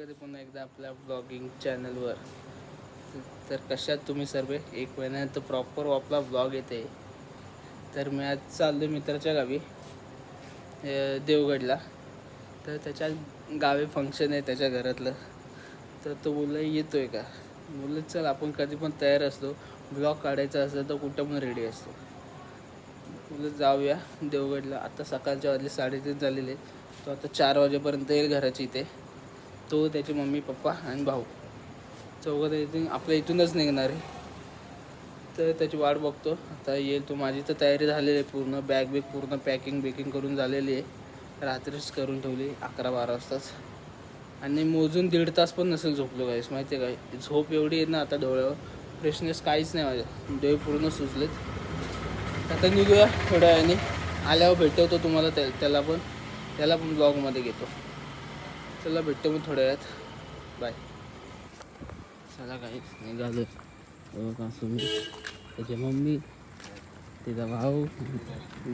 स्वागत आहे पुन्हा एकदा आपल्या ब्लॉगिंग चॅनलवर तर कशात तुम्ही सर्व? एक महिन्यानंतर प्रॉपर आपला ब्लॉग येते. तर मी आज चाललो मित्राच्या गावी देवगडला. तर त्याच्या गावी फंक्शन आहे त्याच्या घरातलं. तर तो बोलला आहे का? बोललं चल आपण कधी पण तयार असतो ब्लॉग काढायचा असेल तर कुठं पण रेडी असतो. बोललं जाऊया देवगडला. आता सकाळच्या वाजले साडेतीन झालेले. तो आता चार वाजेपर्यंत येईल घराच्या इथे. तो त्याची मम्मी पप्पा आणि भाऊ. चौघं इथून आपल्या इथूनच निघणार आहे. तर त्याची वाट बघतो. आता येईल तो. माझी तर तयारी झालेली आहे पूर्ण. बॅग बिग पूर्ण पॅकिंग बिकिंग करून झालेली आहे. रात्रीच करून ठेवली अकरा बारा वाजताच. आणि मोजून दीड तास पण नसेल झोपलो काहीच माहिती आहे काय झोप एवढी आहे ना आता डोळ्यावर. फ्रेशनेस काहीच नाही माझ्या. डोळे पूर्ण सुचलेत आता निघूया थोड्या वेळाने. आल्यावर भेटवतो तुम्हाला त्या त्याला पण. त्याला पण ब्लॉगमध्ये घेतो. चला भेटतो मी थोड्या वेळात. बाय चला काही निघालो हो त्याची मम्मी तिचा भाऊ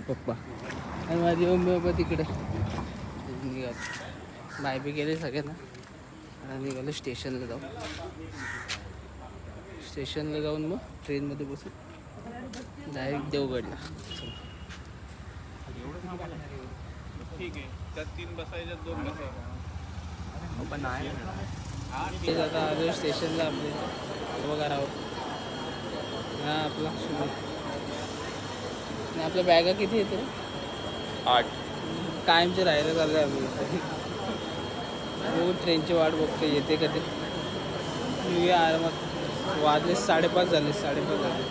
पप्पा आणि माझी मम्मी पप्पा तिकडे. निघालो. बाय बी गेले सगळ्यांना. आणि निघालो स्टेशनला जाऊ स्टेशनला जाऊन मग ट्रेनमध्ये बसू डायरेक्ट देवगडला. ठीक आहे. त्यात तीन बसायच्या दोन बसायच्या ते आता आलो स्टेशनला आपले. बघा राव. हा आपला. आणि आपल्या बॅगा किती येते? आठ. कायमचे राहायला चाललं आहे आपलं हो ट्रेनची वाट बघतो येते कधी निघूया आरामात. वाजले साडेपाच झाले साडेपाच झाले.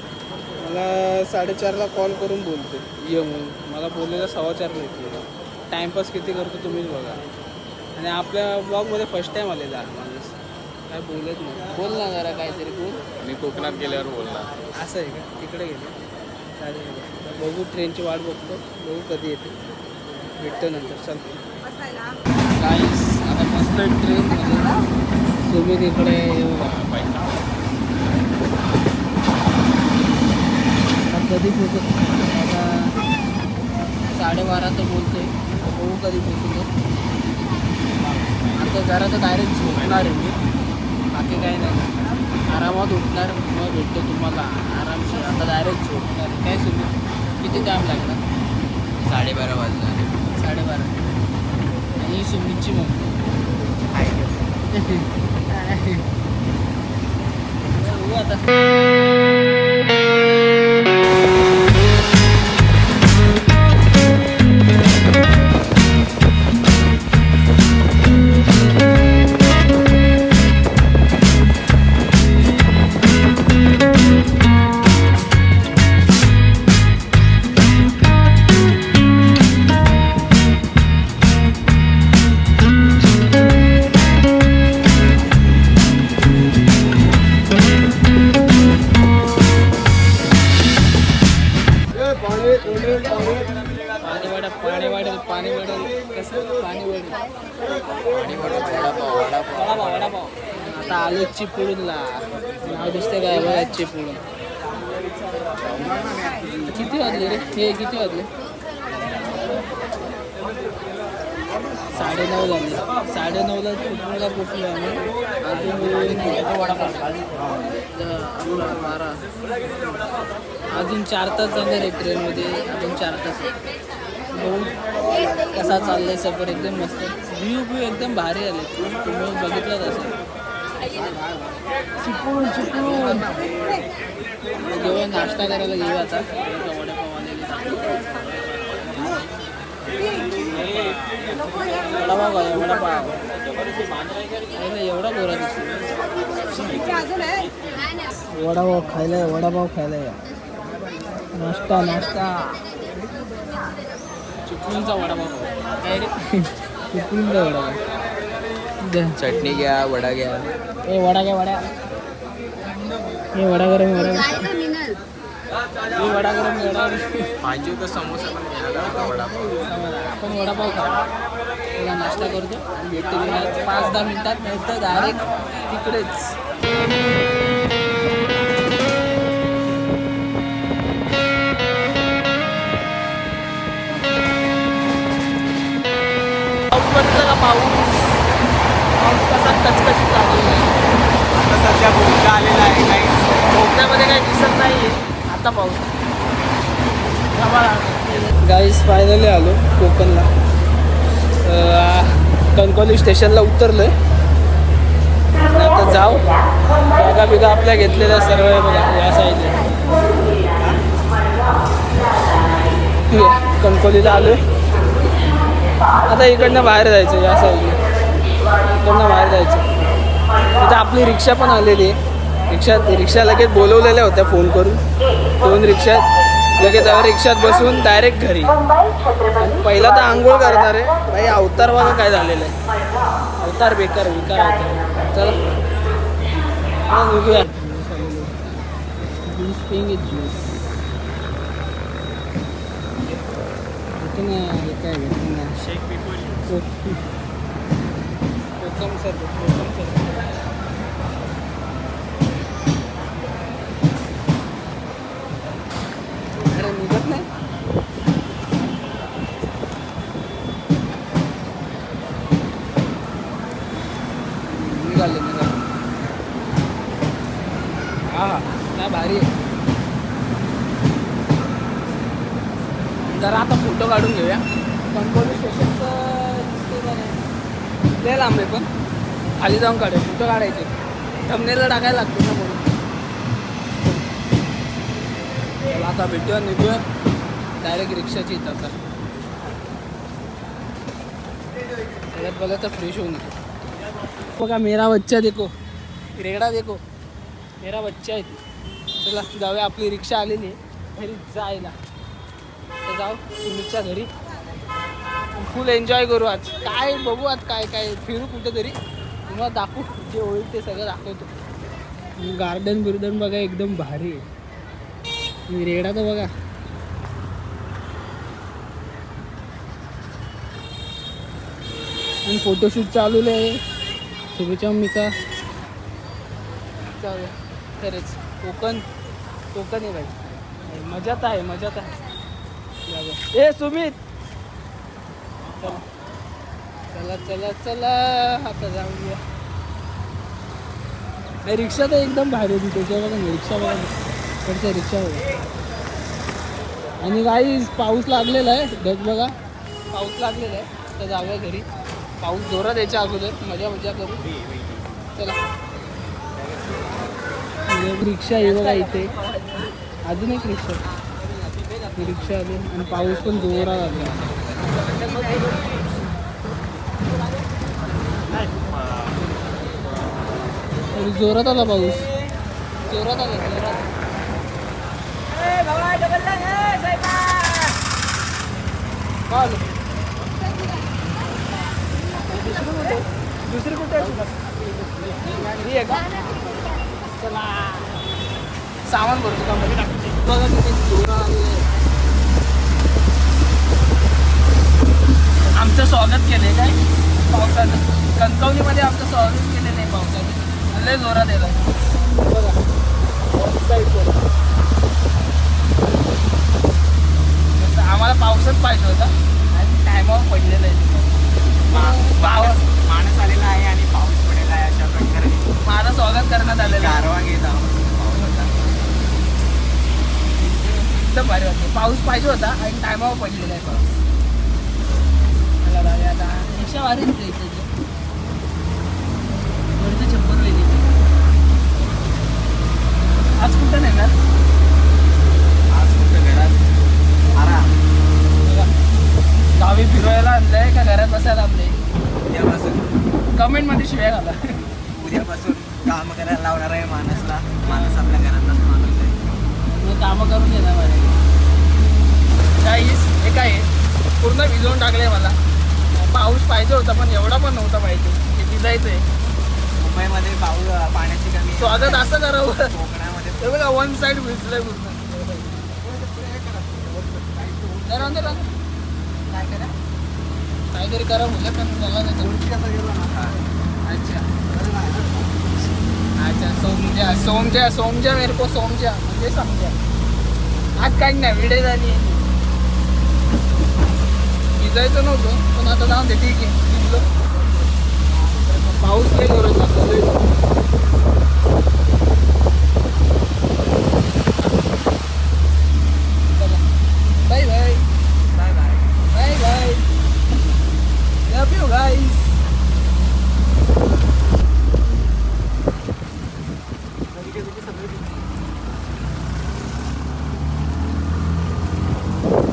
मला साडेचारला कॉल करून बोलते. ये म्हणून मला बोललेलं सव्वा चारला येते. टाईमपास किती करतो तुम्हीच बघा. आणि आपल्या ब्लॉगमध्ये फर्स्ट टाईम आले दहा माणूस. काय बोलत नाही. बोल ना जरा काहीतरी बोल. मी कोकणात गेल्यावर बोलणार. असं आहे का? तिकडे गेले. चालेल. बघू ट्रेनची वाट बघतो. बघू कधी येते. भेटतो नंतर. चल. काहीच आता मस्त ट्रेन तुम्ही तिकडे येऊ आता कधी पोचत आता साडेबारा तर बोलतोय. बघू कधी पोचतो आता जरा तर डायरेक्ट झोपणार आहे मी. बाकी काही नाही. आरामात उठणार मग भेटतो तुम्हाला. आरामशीर. आता डायरेक्ट झोपणार काय सुरू? किती टाईम लागणार? साडेबारा वाजता साडेबारा. आणि ही सुमितची मम्मी. बघू आता. पाणी वाढेल पाणी वाढेल. पाणी वाढेल. कसं पाणी वाढेल वडापाव वडापाव. आता आलो चिपळूणला. नाव दिसतंय काय? बघा चिपळूण. किती वाजले रे? हे किती वाजले? साडेनऊ झाले. साडेनऊला चिपळूणला पोचलो आम्ही. अजून वडापाव. बारा अजून चार तास जाणार आहे ट्रेनमध्ये अजून चार तास. बघू कसा चाललाय सफर एकदम मस्त. व्ह्यू व्ह्यू एकदम भारी आले. तुम्ही बघितलंच असेल चिपळूण चिपळूण जेव्हा नाश्ता करायला घेऊ आता. वडापाव आलेले वडापाव. आहे वडापाव अरे एवढा गोरा दिसतो वडापाव खायला आहे, वडापाव खायला नाश्ता नाश्ता. चिपळूणचा वडापाव. काय रे वडापाव. चटणी घ्या वडा घ्या. ए वडा घ्या वडा. हे वडा गरम वडा हे वडा गरम वडा पाहिजे होतं समोसा पण घ्या वडापाव आपण वडापाव खाऊ त्याला नाश्ता करतो. भेटतो. पाच दहा मिनिटात मिळतं डायरेक्ट तिकडेच. पाऊस कसा का पाऊस पाऊस कसा रिक्षा बोगदा आलेला आहे काही कोकणामध्ये काही दिसत नाही आहे आता पाऊस गाईस फायनली आलो कोकणला. अं, कणकवली स्टेशनला आहे आता जाऊ. बघा बिगा आपल्या घेतलेल्या सर्व आहे बघा या साईडला कणकवलीला आलोय. आता इकडनं बाहेर जायचं या साईडला इकडनं बाहेर जायचं. तिथं आपली रिक्षा पण आलेली आहे. रिक्षा रिक्षा लगेच बोलवलेल्या होत्या फोन करून. दोन रिक्षात लगेच रिक्षात बसून डायरेक्ट घरी. पहिला तर आंघोळ करणार. आहे भाई अवतार बघा काय झालेलं आहे. अवतार बेकार विकार अवतार चला. हा, निघूया. काय sir welcome sir welcome sir नाही? निघाले हा भारी आहे. जरा आता फोटो काढून घेऊया कणकवली स्टेशनचं दिसतंय का नाही? लय लांब आहे पण. खाली जाऊन काढूया. कुठं काढायचे? थंबनेला टाकायला लागते ना म्हणून. आता भेटूया निघूया. डायरेक्ट रिक्षाची इथं आता. सगळ्यात बघा तर फ्रेश होऊन येतो. बघा मेरा बच्चा देखो. रेगडा देखो. मेरा बच्चा आहे ती. चला जाऊया. आपली रिक्षा आलेली आहे. घरी जायला. तर जाऊ सुमितच्या घरी. फुल एन्जॉय करू आज. काय बघू आज काय काय फिरू कुठेतरी. तुम्हाला दाखवू जे होईल ते सगळं दाखवतो. गार्डन बिर्डन बघा एकदम भारी आहे. रेडा तर बघा. आणि फोटोशूट चालू आहे शुभेच्छा मिका जाऊया खरंच. कोकण कोकण आहे भाई मजात आहे मजात आहे. ए सुमित! चला चला चला चला. आता जाऊया. नाही, रिक्षा तर एकदम भारी होती त्याच्या बघा ना, रिक्षा बघा कडच्या रिक्षा बघा. आणि काही पाऊस लागलेला आहे. ढग बघा. पाऊस लागलेला आहे. तर जाऊया घरी. पाऊस जोरात यायच्या अगोदर. मजा मजा करू. चला. रिक्षा आहे बघा इथे. अजून एक रिक्षा. ही रिक्षा आली आणि पाऊस पण जोरात आला. तरी जोरात आला पाऊस. जोरात आला जोरात. दुसरी कुठे आहे चला. सामान भरतो का? मध्ये टाकतो बघा किती जोरा आलेलं आहे. आमचं स्वागत केलंय काय पावसानं कणकवलीमध्ये आमचं स्वागत केलेलं आहे पावसाने लय जोरात येतं बघा. साईडवर मस्त आम्हाला पावसच पाहिजे होता. आणि टायमावर पडलेलं आहे. पाऊस माणूस आलेला आहे आणि पाऊस पडेला आहे अशा प्रकारे. माझं स्वागत करण्यात आलेलं आहे. गारवा घेत आहोत. एकदम भारी वाटते. पाऊस पाहिजे होता आणि टायमावर पडलेला आहे पाऊस. आता. रिक्षा भारी दिसते इथे वरती छप्पर वेगळी आज कुठं नेणार? आज फक्त घरात आराम. गावी फिरवायला आणलंय का घरात बसायला आणलंय? उद्यापासून. कमेंटमध्ये शिव्या घाला. उद्यापासून काम करायला लावणार आहे माणसला. माणूस आपल्या घरातलाच माणूस आहे कामं करून घेणार माझ्या काय आहे, पूर्ण भिजवून टाकले मला. पाऊस पाहिजे होता पण एवढा पण नव्हता पाहिजे. हे भिजायचं आहे मुंबईमध्ये पाऊस पाण्याची कमी स्वागत असं करावं. कोकणामध्ये हे बघा वन साईड भिजलंय पूर्ण. काय करा? काहीतरी करा मुलं पण मला अच्छा. अच्छा सोमजा सोमजा सोमजा मेरे को सोमजा. म्हणजे समजा. आज काही नाही विडे झाली. जायचं नव्हतं पण आता जाऊन दे ठीक आहे. पाऊस नाही करत बाय बाय.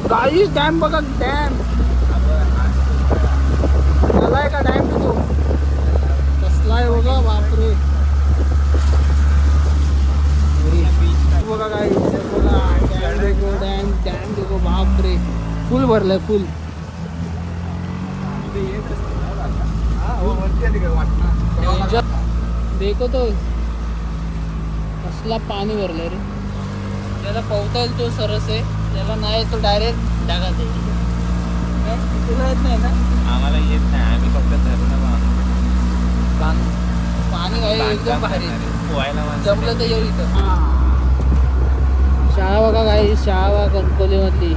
बाय डॅम बघा डॅम भरलाय फुल देखो तो. कसला पाणी भरलं रे. त्याला पोहता येईल तो सरस आहे. त्याला नाही तो डायरेक्ट डागात काय? तुला येत नाही ना? आम्हाला येत नाही. आम्ही फक्त धरणं पाणी एकदम भारी. पोहायला जमलं तर येऊ इथं. शाळा बघा काय शाळा कणकोलीमधली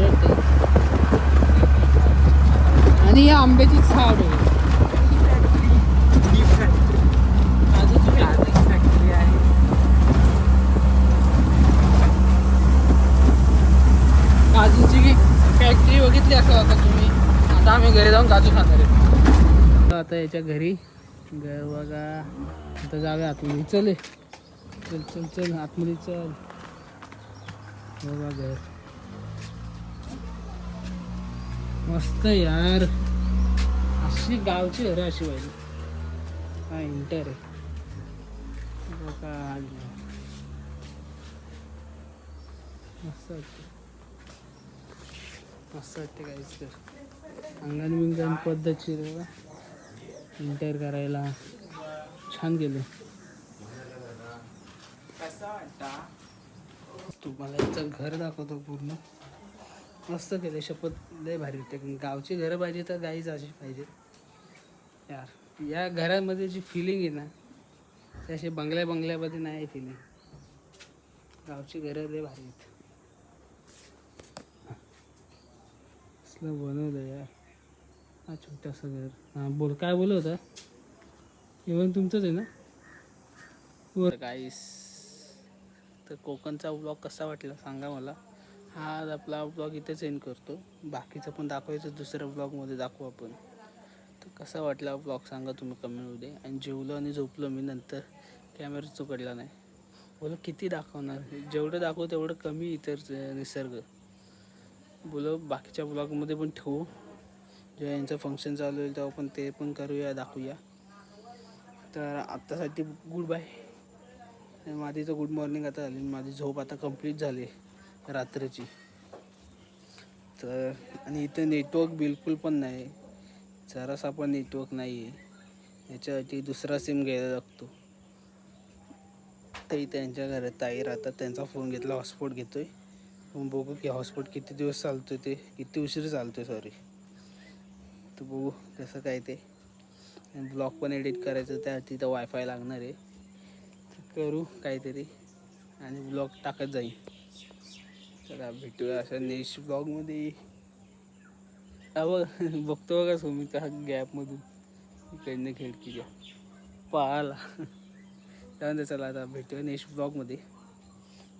आढळते आणि या आंब्याची झाड आहे. काजूची फॅक्टरी. फॅक्टरी बघितली असं आता तुम्ही आता आम्ही घरी जाऊन काजू खाणार आहे. आता याच्या घरी घर बघा. आता जाऊया आतमध्ये. चल चल चल चल आतमध्ये चल. बघा घर. मस्त यार. अशी गावची घरं अशी पाहिजे हा इंटर आहे. बघा. मस्त वाटते मस्त वाटते काहीच तर. अंगण बिंगण पद्धतशीर बघा. इंटर करायला. छान गेलं. तुम्हाला याचं घर दाखवतो पूर्ण. मस्त केलं शपथ लय भारी होते. गावची घरं पाहिजे तर गाईच अशी पाहिजे. यार या घरामध्ये जी फिलिंग आहे ना ते अशी बंगल्या बंगल्यामध्ये नाही फिलिंग गावची घरं लय भारी आहेत. असलं बनवलं यार. हा छोटासा घर. हां बोल काय बोलत होता? इव्हन तुमचंच आहे ना? गाईस तर कोकणचा ब्लॉग कसा वाटला सांगा मला. हा आज आपला ब्लॉग इथेच एंड करतो. बाकीचं पण दाखवायचं दुसऱ्या ब्लॉगमध्ये दाखवू आपण. तर कसा वाटला ब्लॉग सांगा तुम्ही कमेंटमध्ये आणि जेवलो आणि झोपलो मी नंतर कॅमेरा चुकडला नाही. बोलो किती दाखवणार? जेवढं दाखवू तेवढं कमी इतर निसर्ग. बोलो बाकीच्या ब्लॉगमध्ये पण ठेवू. जेव्हा यांचं फंक्शन चालू होईल तेव्हा पण ते पण करूया दाखवूया. तर आत्तासाठी गुड बाय माझी तर गुड मॉर्निंग आता झाली. माझी झोप आता कंप्लीट झाली. रात्रीची. तर आणि इथं नेटवर्क बिलकुल पण नाही. जरासा पण नेटवर्क नाही आहे याच्यासाठी दुसरा सिम घ्यायला लागतो. तरी त्यांच्या घरात ताई राहतात. त्यांचा फोन घेतला हॉटस्पॉट आहे पण बघू की हॉटस्पॉट किती दिवस चालतोय ते. किती उशीर चालतोय सॉरी तर बघू कसं काय ते. ब्लॉग पण एडिट करायचं त्यासाठी तर वायफाय लागणार आहे. तर करू काहीतरी. आणि ब्लॉग टाकत जाईल चला भेटूया अशा नेक्स्ट ब्लॉगमध्ये बघ बघतो बघा सुमित हा गॅपमधून इकडनं खिडकीच्या पाहाला त्यानंतर चला आता भेटूया नेक्स्ट ब्लॉगमध्ये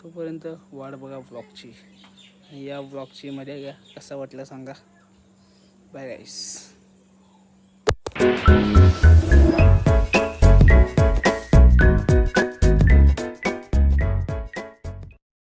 तोपर्यंत वाट बघा ब्लॉगची आणि या ब्लॉगची मजा घ्या. कसा वाटला सांगा. बाय गाईस